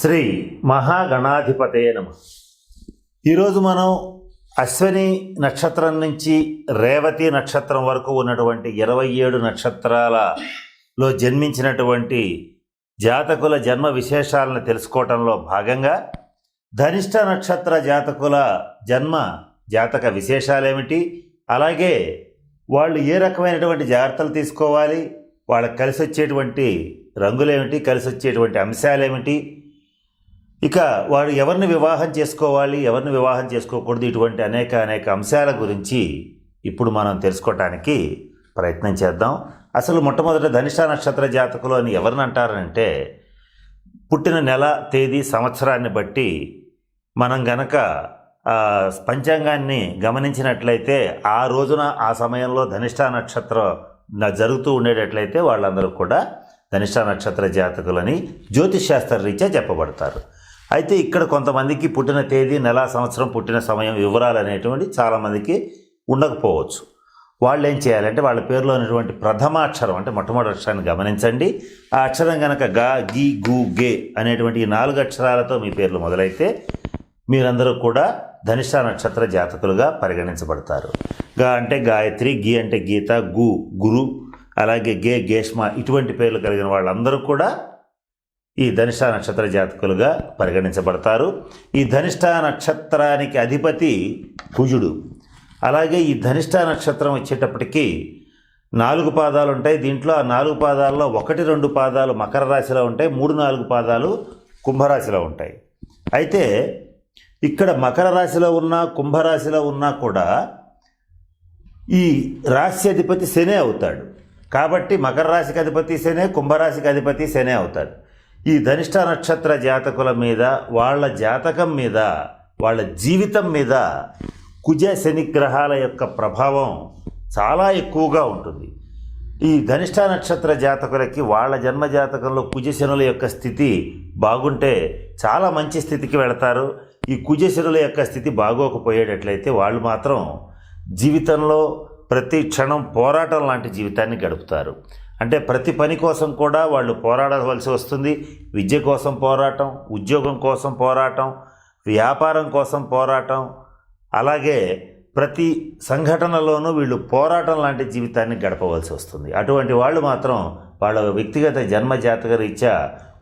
శ్రీ మహాగణాధిపతే నమ. ఈరోజు మనం అశ్విని నక్షత్రం నుంచి రేవతి నక్షత్రం వరకు ఉన్నటువంటి ఇరవై ఏడు నక్షత్రాలలో జన్మించినటువంటి జాతకుల జన్మ విశేషాలను తెలుసుకోవటంలో భాగంగా ధనిష్ట నక్షత్ర జాతకుల జన్మ జాతక విశేషాలేమిటి? అలాగే వాళ్ళు ఏ రకమైనటువంటి జాగ్రత్తలు తీసుకోవాలి? వాళ్ళకి కలిసి వచ్చేటువంటి రంగులేమిటి? కలిసి వచ్చేటువంటి అంశాలేమిటి? ఇక వాడు ఎవరిని వివాహం చేసుకోవాలి ఎవరిని వివాహం చేసుకోకూడదు ఇటువంటి అనేక అనేక అంశాల గురించి ఇప్పుడు మనం తెలుసుకోవటానికి ప్రయత్నం చేద్దాం. అసలు మొట్టమొదట ధనిష్ట నక్షత్ర జాతకులు అని ఎవరిని అంటారంటే పుట్టిన నెల తేదీ సంవత్సరాన్ని బట్టి మనం గనక పంచాంగాన్ని గమనించినట్లయితే ఆ రోజున ఆ సమయంలో ధనిష్ట నక్షత్రం జరుగుతూ ఉండేటట్లయితే వాళ్ళందరూ కూడా ధనిష్ట నక్షత్ర జాతకులని జ్యోతిష్ శాస్త్ర రీత్యా చెప్పబడతారు. అయితే ఇక్కడ కొంతమందికి పుట్టిన తేదీ నెల సంవత్సరం పుట్టిన సమయం వివరాలు అనేటువంటి చాలామందికి ఉండకపోవచ్చు. వాళ్ళు ఏం చేయాలంటే వాళ్ళ పేరులో ఉన్నటువంటి ప్రథమాక్షరం అంటే మొట్టమొదటి అక్షరాన్ని గమనించండి. ఆ అక్షరం కనుక గా గి గు గే అనేటువంటి ఈ నాలుగు అక్షరాలతో మీ పేర్లు మొదలైతే మీరందరూ కూడా ధనిష్ట నక్షత్ర జాతకులుగా పరిగణించబడతారు. గా అంటే గాయత్రి గి అంటే గీత గు గురు అలాగే గే గేష్మ ఇటువంటి పేర్లు కలిగిన వాళ్ళందరూ కూడా ఈ ధనిష్ట నక్షత్ర జాతకులుగా పరిగణించబడతారు. ఈ ధనిష్ట నక్షత్రానికి అధిపతి కుజుడు. అలాగే ఈ ధనిష్ట నక్షత్రం వచ్చేటప్పటికీ నాలుగు పాదాలు ఉంటాయి. దీంట్లో ఆ నాలుగు పాదాల్లో ఒకటి రెండు పాదాలు మకర రాశిలో ఉంటాయి. మూడు నాలుగు పాదాలు కుంభరాశిలో ఉంటాయి. అయితే ఇక్కడ మకర రాశిలో ఉన్న కుంభరాశిలో ఉన్నా కూడా ఈ రాశి అధిపతి శనే అవుతాడు. కాబట్టి మకర రాశికి అధిపతి శనే కుంభరాశికి అధిపతి శనే అవుతాడు. ఈ ధనిష్ట నక్షత్ర జాతకుల మీద వాళ్ళ జాతకం మీద వాళ్ళ జీవితం మీద కుజ శని గ్రహాల యొక్క ప్రభావం చాలా ఎక్కువగా ఉంటుంది. ఈ ధనిష్ట నక్షత్ర జాతకులకి వాళ్ళ జన్మ జాతకంలో కుజశనుల యొక్క స్థితి బాగుంటే చాలా మంచి స్థితికి వెళతారు. ఈ కుజశనుల యొక్క స్థితి బాగోకపోయేటట్లయితే వాళ్ళు మాత్రం జీవితంలో ప్రతి క్షణం పోరాటం లాంటి జీవితాన్ని గడుపుతారు. అంటే ప్రతి పని కోసం కూడా వాళ్ళు పోరాడవలసి వస్తుంది. విద్య కోసం పోరాటం ఉద్యోగం కోసం పోరాటం వ్యాపారం కోసం పోరాటం. అలాగే ప్రతి సంఘటనలోనూ వీళ్ళు పోరాటం లాంటి జీవితాన్ని గడపవలసి వస్తుంది. అటువంటి వాళ్ళు మాత్రం వాళ్ళ వ్యక్తిగత జన్మ జాతక రీత్యా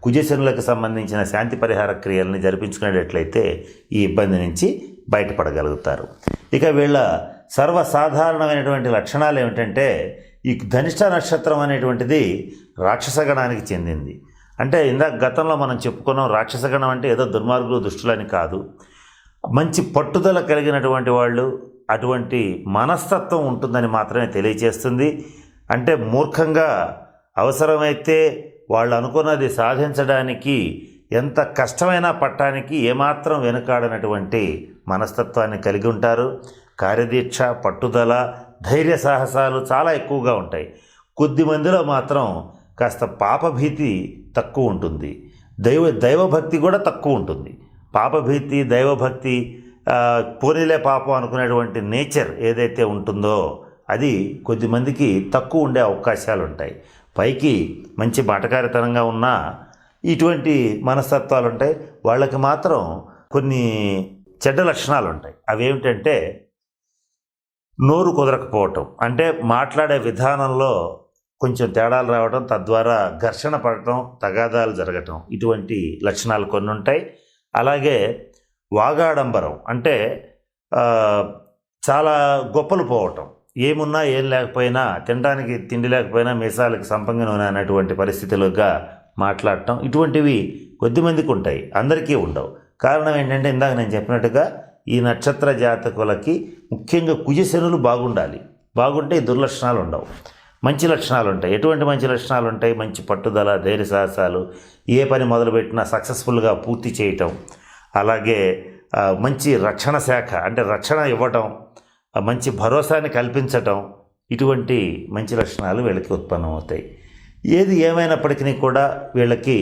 కుజశనులకు సంబంధించిన శాంతి పరిహార క్రియలను జరిపించుకునేటట్లయితే ఈ ఇబ్బంది నుంచి బయటపడగలుగుతారు. ఇక వీళ్ళ సర్వసాధారణమైనటువంటి లక్షణాలు ఏమిటంటే ఈ ధనిష్ట నక్షత్రం అనేటువంటిది రాక్షసగణానికి చెందింది. అంటే ఇందాక గతంలో మనం చెప్పుకున్నాం రాక్షసగణం అంటే ఏదో దుర్మార్గులు దుష్టులని కాదు. మంచి పట్టుదల కలిగినటువంటి వాళ్ళు అటువంటి మనస్తత్వం ఉంటుందని మాత్రమే తెలియచేస్తుంది. అంటే మూర్ఖంగా అవసరమైతే వాళ్ళు అనుకున్నది సాధించడానికి ఎంత కష్టమైనా పట్టడానికి ఏమాత్రం వెనుకాడనటువంటి మనస్తత్వాన్ని కలిగి ఉంటారు. కార్యదీక్ష పట్టుదల ధైర్య సాహసాలు చాలా ఎక్కువగా ఉంటాయి. కొద్ది మందిలో మాత్రం కాస్త పాపభీతి తక్కువ ఉంటుంది. దైవ దైవభక్తి కూడా తక్కువ ఉంటుంది. పాపభీతి దైవభక్తి పోనీలే పాపం అనుకునేటువంటి నేచర్ ఏదైతే ఉంటుందో అది కొద్దిమందికి తక్కువ ఉండే అవకాశాలు ఉంటాయి. పైకి మంచి మాటకారితనంగా ఉన్నా ఇటువంటి మనస్తత్వాలు ఉంటాయి. వాళ్ళకి మాత్రం కొన్ని చెడ్డ లక్షణాలు ఉంటాయి. అవి ఏమిటంటే నోరు కుదరకపోవటం. అంటే మాట్లాడే విధానంలో కొంచెం తేడాలు రావడం తద్వారా ఘర్షణ పడటం తగాదాలు జరగటం ఇటువంటి లక్షణాలు కొన్ని ఉంటాయి అలాగే వాగాడంబరం అంటే చాలా గొప్పలు పోవటం. ఏమున్నా ఏం లేకపోయినా తినడానికి తిండి లేకపోయినా మీసాలకు సంపంగి నూనె అనేటువంటి పరిస్థితులుగా మాట్లాడటం ఇటువంటివి కొద్దిమందికి ఉంటాయి. అందరికీ ఉండవు. కారణం ఏంటంటే ఇందాక నేను చెప్పినట్టుగా ఈ నక్షత్ర జాతకులకి ముఖ్యంగా కుజశనులు బాగుండాలి. బాగుంటే దుర్లక్షణాలు ఉండవు. మంచి లక్షణాలు ఉంటాయి. ఎటువంటి మంచి లక్షణాలు ఉంటాయి? మంచి పట్టుదల ధైర్య సాహసాలు ఏ పని మొదలుపెట్టినా సక్సెస్ఫుల్గా పూర్తి చేయటం అలాగే మంచి రక్షణ శాఖ అంటే రక్షణ ఇవ్వటం మంచి భరోసాని కల్పించటం ఇటువంటి మంచి లక్షణాలు వీళ్ళకి ఉత్పన్నమవుతాయి. ఏది ఏమైనప్పటికీ కూడా వీళ్ళకి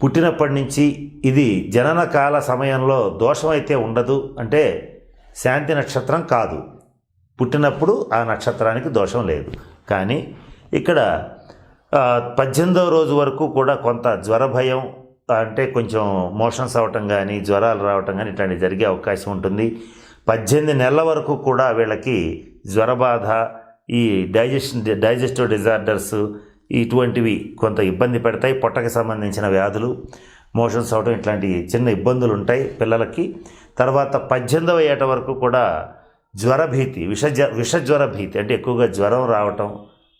పుట్టినప్పటి నుంచి ఇది జనన కాల సమయంలో దోషం అయితే ఉండదు అంటే శాంతి నక్షత్రం కాదు. పుట్టినప్పుడు ఆ నక్షత్రానికి దోషం లేదు. కానీ ఇక్కడ పద్దెనిమిదవ రోజు వరకు కూడా కొంత జ్వర భయం అంటే కొంచెం మోషన్స్ అవ్వటం కానీ జ్వరాలు రావటం కానీ ఇట్లాంటివి జరిగే అవకాశం ఉంటుంది. పద్దెనిమిది నెలల వరకు కూడా వీళ్ళకి జ్వర బాధ ఈ డైజెషన్ డైజెస్టివ్ డిజార్డర్స్ ఇటువంటివి కొంత ఇబ్బంది పెడతాయి. పొట్టకి సంబంధించిన వ్యాధులు మోషన్స్ అవడం ఇట్లాంటి చిన్న ఇబ్బందులు ఉంటాయి పిల్లలకి. తర్వాత పద్దెనిమిదవ ఏట వరకు కూడా జ్వరభీతి విష విషజ్వర భీతి అంటే ఎక్కువగా జ్వరం రావటం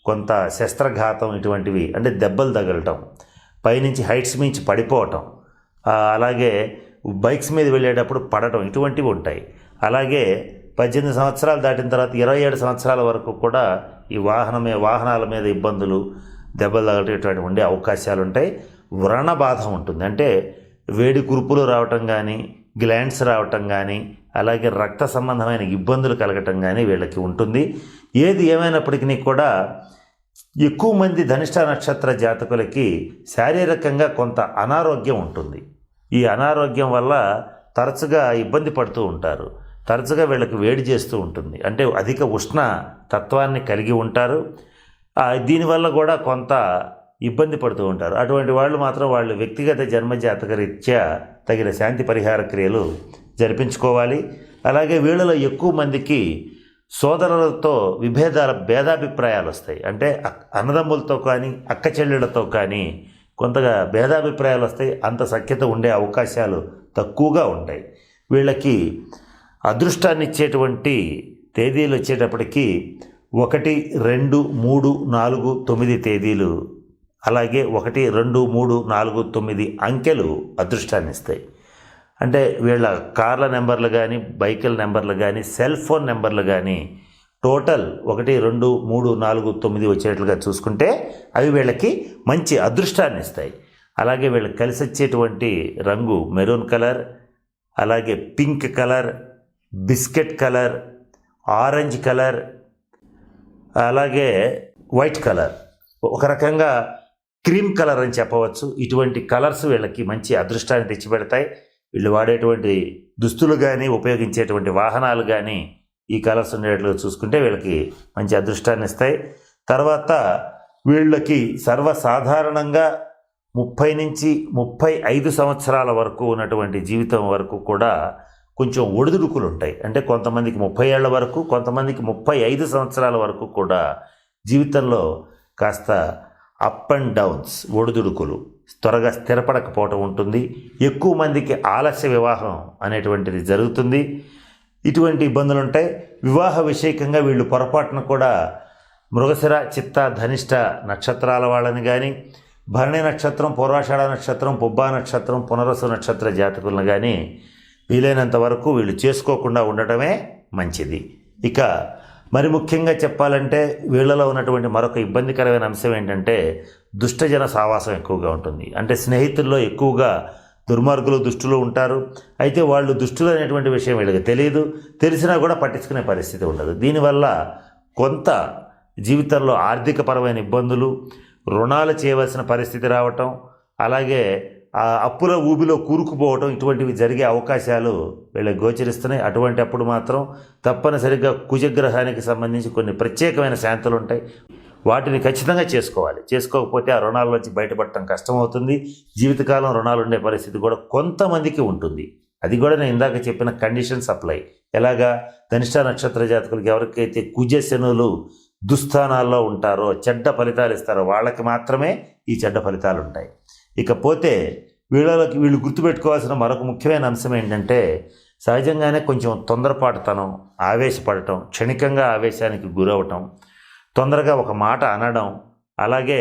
కొంత శస్త్రఘాతం ఇటువంటివి అంటే దెబ్బలు తగలటం పైనుంచి హైట్స్ మించి పడిపోవటం అలాగే బైక్స్ మీద వెళ్ళేటప్పుడు పడటం ఇటువంటివి ఉంటాయి. అలాగే పద్దెనిమిది సంవత్సరాలు దాటిన తర్వాత ఇరవై ఏడు సంవత్సరాల వరకు కూడా ఈ వాహనమే వాహనాల మీద ఇబ్బందులు దెబ్బలు తగలేటువంటి ఉండే అవకాశాలు ఉంటాయి వ్రణ బాధ ఉంటుంది. అంటే వేడి కురుపులు రావటం కానీ గ్లాండ్స్ రావటం కానీ అలాగే రక్త సంబంధమైన ఇబ్బందులు కలగటం కానీ వీళ్ళకి ఉంటుంది. ఏది ఏమైనప్పటికీ కూడా ఎక్కువ మంది ధనిష్ట నక్షత్ర జాతకులకి శారీరకంగా కొంత అనారోగ్యం ఉంటుంది. ఈ అనారోగ్యం వల్ల తరచుగా ఇబ్బంది పడుతూ ఉంటారు. తరచుగా వీళ్ళకి వేడి చేస్తూ ఉంటుంది. అంటే అధిక ఉష్ణ తత్వాన్ని కలిగి ఉంటారు. దీనివల్ల కూడా కొంత ఇబ్బంది పడుతూ ఉంటారు. అటువంటి వాళ్ళు మాత్రం వాళ్ళు వ్యక్తిగత జన్మజాతక రీత్యా తగిన శాంతి పరిహార క్రియలు జరిపించుకోవాలి. అలాగే వీళ్ళలో ఎక్కువ మందికి సోదరులతో విభేదాల భేదాభిప్రాయాలు వస్తాయి. అంటే అక్- అన్నదమ్ములతో కానీ అక్క చెల్లెళ్ళతో కానీ కొంతగా భేదాభిప్రాయాలు వస్తాయి. అంత సఖ్యత ఉండే అవకాశాలు తక్కువగా ఉంటాయి. వీళ్ళకి అదృష్టాన్ని ఇచ్చేటువంటి తేదీలు వచ్చేటప్పటికీ ఒకటి రెండు మూడు నాలుగు తొమ్మిది తేదీలు. అలాగే ఒకటి రెండు మూడు నాలుగు తొమ్మిది అంకెలు అదృష్టాన్ని ఇస్తాయి అంటే వీళ్ళ కార్ల నెంబర్లు కానీ బైకుల నెంబర్లు కానీ సెల్ ఫోన్ నెంబర్లు కానీ టోటల్ ఒకటి రెండు మూడు నాలుగు తొమ్మిది వచ్చేట్లుగా చూసుకుంటే అవి వీళ్ళకి మంచి అదృష్టాన్ని ఇస్తాయి అలాగే వీళ్ళకి కలిసి వచ్చేటువంటి రంగు మెరూన్ కలర్ అలాగే pink colour biscuit colour orange colour అలాగే వైట్ కలర్. ఒక రకంగా క్రీమ్ కలర్ అని చెప్పవచ్చు. ఇటువంటి కలర్స్ వీళ్ళకి మంచి అదృష్టాన్ని తెచ్చిపెడతాయి. వీళ్ళు వాడేటువంటి దుస్తులు కానీ ఉపయోగించేటువంటి వాహనాలు కానీ ఈ కలర్స్ ఉండేట్లుగా చూసుకుంటే వీళ్ళకి మంచి అదృష్టాన్ని ఇస్తాయి. తర్వాత వీళ్ళకి సర్వసాధారణంగా ముప్పై నుంచి ముప్పై ఐదు సంవత్సరాల వరకు ఉన్నటువంటి జీవితం వరకు కూడా కొంచెం ఒడిదుడుకులు ఉంటాయి అంటే కొంతమందికి ముప్పై ఏళ్ళ వరకు కొంతమందికి ముప్పై ఐదు సంవత్సరాల వరకు కూడా జీవితంలో కాస్త అప్ అండ్ డౌన్స్ ఒడిదుడుకులు త్వరగా స్థిరపడకపోవటం ఉంటుంది. ఎక్కువ మందికి ఆలస్య వివాహం అనేటువంటిది జరుగుతుంది. ఇటువంటి ఇబ్బందులు ఉంటాయి వివాహ విషయకంగా వీళ్ళు పొరపాటున కూడా మృగశిర చిత్త ధనిష్ట నక్షత్రాల వాళ్ళని కానీ భరణి నక్షత్రం పూర్వాషాఢ నక్షత్రం పుబ్బా నక్షత్రం పునరసు నక్షత్ర జాతకులను కానీ వీలైనంత వరకు వీళ్ళు చేసుకోకుండా ఉండటమే మంచిది. ఇక మరి ముఖ్యంగా చెప్పాలంటే వీళ్ళలో ఉన్నటువంటి మరొక ఇబ్బందికరమైన అంశం ఏంటంటే దుష్టజన సావాసం ఎక్కువగా ఉంటుంది. అంటే స్నేహితుల్లో ఎక్కువగా దుర్మార్గులు దుష్టులు ఉంటారు. అయితే వాళ్ళు దుష్టులు అనేటువంటి విషయం వీళ్ళకి తెలియదు తెలిసినా కూడా పట్టించుకునే పరిస్థితి ఉండదు. దీనివల్ల కొంత జీవితంలో ఆర్థికపరమైన ఇబ్బందులు రుణాలు చేయవలసిన పరిస్థితి రావటం అలాగే అప్పుల ఊబిలో కూరుకుపోవటం ఇటువంటివి జరిగే అవకాశాలు వీళ్ళకి గోచరిస్తున్నాయి. అటువంటి అప్పుడు మాత్రం తప్పనిసరిగా కుజగ్రహానికి సంబంధించి కొన్ని ప్రత్యేకమైన శాంతులు ఉంటాయి. వాటిని ఖచ్చితంగా చేసుకోవాలి. చేసుకోకపోతే ఆ రుణాల నుంచి బయటపడటం కష్టమవుతుంది. జీవితకాలం రుణాలు ఉండే పరిస్థితి కూడా కొంతమందికి ఉంటుంది. అది కూడా నేను ఇందాక చెప్పిన కండిషన్స్ అప్లై ఎలాగా? ధనిష్ట నక్షత్ర జాతకులకి ఎవరికైతే కుజశనులు దుస్థానాల్లో ఉంటారో చెడ్డ ఫలితాలు ఇస్తారో వాళ్ళకి మాత్రమే ఈ చెడ్డ ఫలితాలు ఉంటాయి. ఇకపోతే వీళ్ళకి వీళ్ళు గుర్తుపెట్టుకోవాల్సిన మరొక ముఖ్యమైన అంశం ఏంటంటే సహజంగానే కొంచెం తొందరపాటుతనం ఆవేశపడటం క్షణికంగా ఆవేశానికి గురవటం తొందరగా ఒక మాట అనడం అలాగే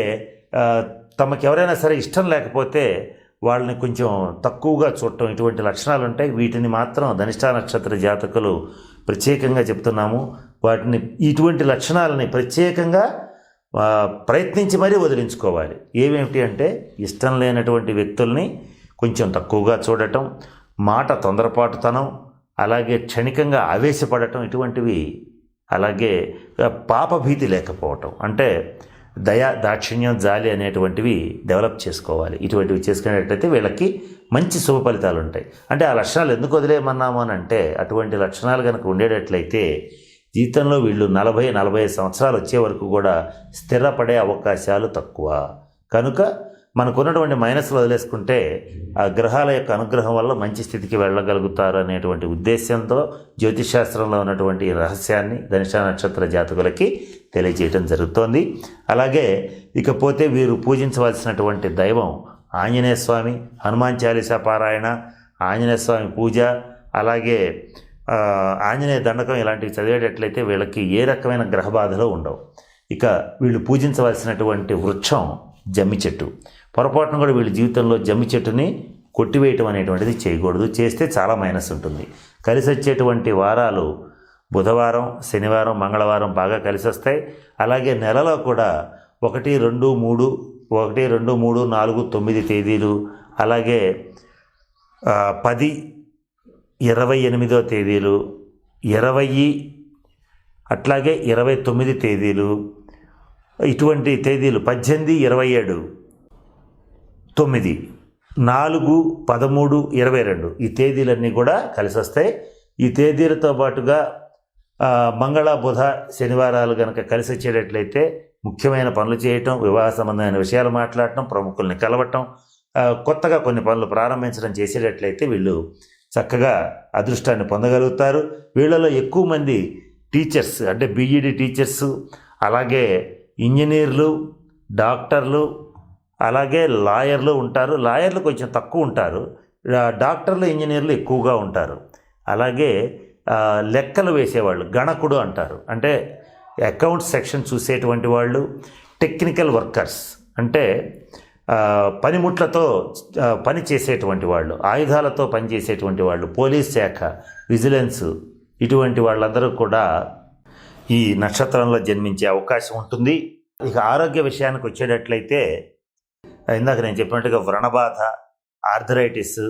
తమకెవరైనా తమకు ఎవరైనా సరే ఇష్టం లేకపోతే వాళ్ళని కొంచెం తక్కువగా చూడటం ఇటువంటి లక్షణాలు ఉంటాయి వీటిని మాత్రం ధనిష్టా నక్షత్ర జాతకులు ప్రత్యేకంగా చెప్తున్నాము. వాటిని ఇటువంటి లక్షణాలని ప్రత్యేకంగా ప్రయత్నించి మరీ వదిలించుకోవాలి. ఏమేమిటి అంటే ఇష్టం లేనటువంటి వ్యక్తుల్ని కొంచెం తక్కువగా చూడటం మాట తొందరపాటుతనం అలాగే క్షణికంగా ఆవేశపడటం ఇటువంటివి అలాగే పాపభీతి లేకపోవటం. అంటే దయ దాక్షిణ్యం జాలి అనేటువంటివి డెవలప్ చేసుకోవాలి. ఇటువంటివి చేసుకునేటట్టయితే వీళ్ళకి మంచి శుభ ఫలితాలు ఉంటాయి అంటే ఆ లక్షణాలు ఎందుకు వదిలేయమన్నాము అని అంటే అటువంటి లక్షణాలు కనుక ఉండేటట్లయితే జీవితంలో వీళ్ళు నలభై నలభై సంవత్సరాలు వచ్చే వరకు కూడా స్థిరపడే అవకాశాలు తక్కువ. కనుక మనకున్నటువంటి మైనస్లు వదిలేసుకుంటే ఆ గ్రహాల యొక్క అనుగ్రహం వల్ల మంచి స్థితికి వెళ్ళగలుగుతారు అనేటువంటి ఉద్దేశంతో జ్యోతిషాస్త్రంలో ఉన్నటువంటి రహస్యాన్ని ధనుష నక్షత్ర జాతకులకి తెలియజేయటం జరుగుతోంది. అలాగే ఇకపోతే వీరు పూజించవలసినటువంటి దైవం ఆంజనేయ స్వామి హనుమాన్ చాలీసా పారాయణ ఆంజనేయ స్వామి పూజ అలాగే ఆంజనేయ దండకం ఇలాంటివి చదివేటట్లయితే వీళ్ళకి ఏ రకమైన గ్రహ బాధలు ఉండవు. ఇక వీళ్ళు పూజించవలసినటువంటి వృక్షం జమ్మి చెట్టు. పొరపాటున కూడా వీళ్ళ జీవితంలో జమ్మి చెట్టుని కొట్టివేయటం అనేటువంటిది చేయకూడదు. చేస్తే చాలా మైనస్ ఉంటుంది. కలిసి వచ్చేటువంటి వారాలు బుధవారం శనివారం మంగళవారం బాగా కలిసి వస్తాయి. అలాగే నెలలో కూడా ఒకటి రెండు మూడు ఒకటి రెండు మూడు నాలుగు తొమ్మిది తేదీలు అలాగే పది ఇరవై ఎనిమిదో తేదీలు ఇరవై అట్లాగే ఇరవై తొమ్మిది తేదీలు ఇటువంటి తేదీలు పద్దెనిమిది ఇరవై ఏడు తొమ్మిది నాలుగు పదమూడు ఇరవై రెండు ఈ తేదీలన్నీ కూడా కలిసి వస్తాయి. ఈ తేదీలతో పాటుగా మంగళ బుధ శనివారాలు కనుక కలిసి వచ్చేటట్లయితే ముఖ్యమైన పనులు చేయటం వివాహ సంబంధమైన విషయాలు మాట్లాడటం ప్రముఖుల్ని కలవటం కొత్తగా కొన్ని పనులు ప్రారంభించడం చేసేటట్లయితే వీళ్ళు చక్కగా అదృష్టాన్ని పొందగలుగుతారు. వీళ్ళలో ఎక్కువ మంది టీచర్స్ అంటే బీఈడి టీచర్స్ అలాగే ఇంజనీర్లు డాక్టర్లు అలాగే లాయర్లు ఉంటారు. లాయర్లు కొంచెం తక్కువ ఉంటారు. డాక్టర్లు ఇంజనీర్లు ఎక్కువగా ఉంటారు. అలాగే లెక్కలు వేసేవాళ్ళు గణకుడు అంటారు. అంటే అకౌంట్ సెక్షన్ చూసేటువంటి వాళ్ళు టెక్నికల్ వర్కర్స్. అంటే పనిముట్లతో పని చేసేటువంటి వాళ్ళు ఆయుధాలతో పనిచేసేటువంటి వాళ్ళు పోలీస్ శాఖ విజిలెన్స్ ఇటువంటి వాళ్ళందరూ కూడా ఈ నక్షత్రంలో జన్మించే అవకాశం ఉంటుంది. ఇక ఆరోగ్య విషయానికి వచ్చేటట్లయితే ఇందాక నేను చెప్పినట్టుగా వ్రణబాధ ఆర్థరైటిస్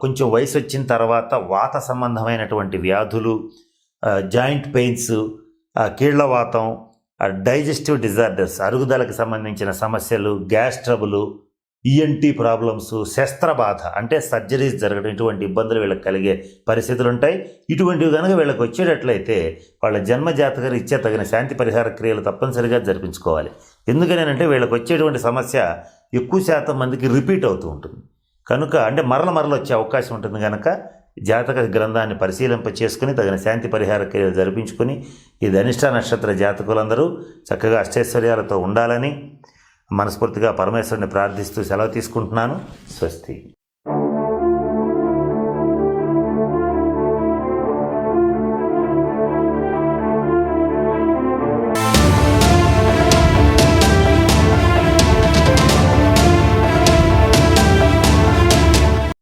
కొంచెం వయసు వచ్చిన తర్వాత వాత సంబంధమైనటువంటి వ్యాధులు జాయింట్ పెయిన్స్ కీళ్ళవాతం డైజెస్టివ్ డిజార్డర్స్ అరుగుదలకు సంబంధించిన సమస్యలు గ్యాస్ ట్రబులు ఈఎన్టీ ప్రాబ్లమ్స్ శస్త్రబాధ అంటే సర్జరీస్ జరగడం ఇటువంటి ఇబ్బందులు వీళ్ళకి కలిగే పరిస్థితులు ఉంటాయి ఇటువంటివి కనుక వీళ్ళకి వచ్చేటట్లయితే వాళ్ళ జన్మ జాతక రీత్యా తగిన శాంతి పరిహార క్రియలు తప్పనిసరిగా జరిపించుకోవాలి. ఎందుకనేనంటే వీళ్ళకి వచ్చేటువంటి సమస్య ఎక్కువ శాతం మందికి రిపీట్ అవుతూ ఉంటుంది. కనుక అంటే మరల మరల వచ్చే అవకాశం ఉంటుంది కనుక జాతక గ్రంథాన్ని పరిశీలింప చేసుకుని తగిన శాంతి పరిహార క్రియలు జరిపించుకొని ఈ ధనిష్ట నక్షత్ర జాతకులందరూ చక్కగా అష్టైశ్వర్యాలతో ఉండాలని మనస్ఫూర్తిగా పరమేశ్వరుని ప్రార్థిస్తూ సెలవు తీసుకుంటున్నాను. స్వస్తి.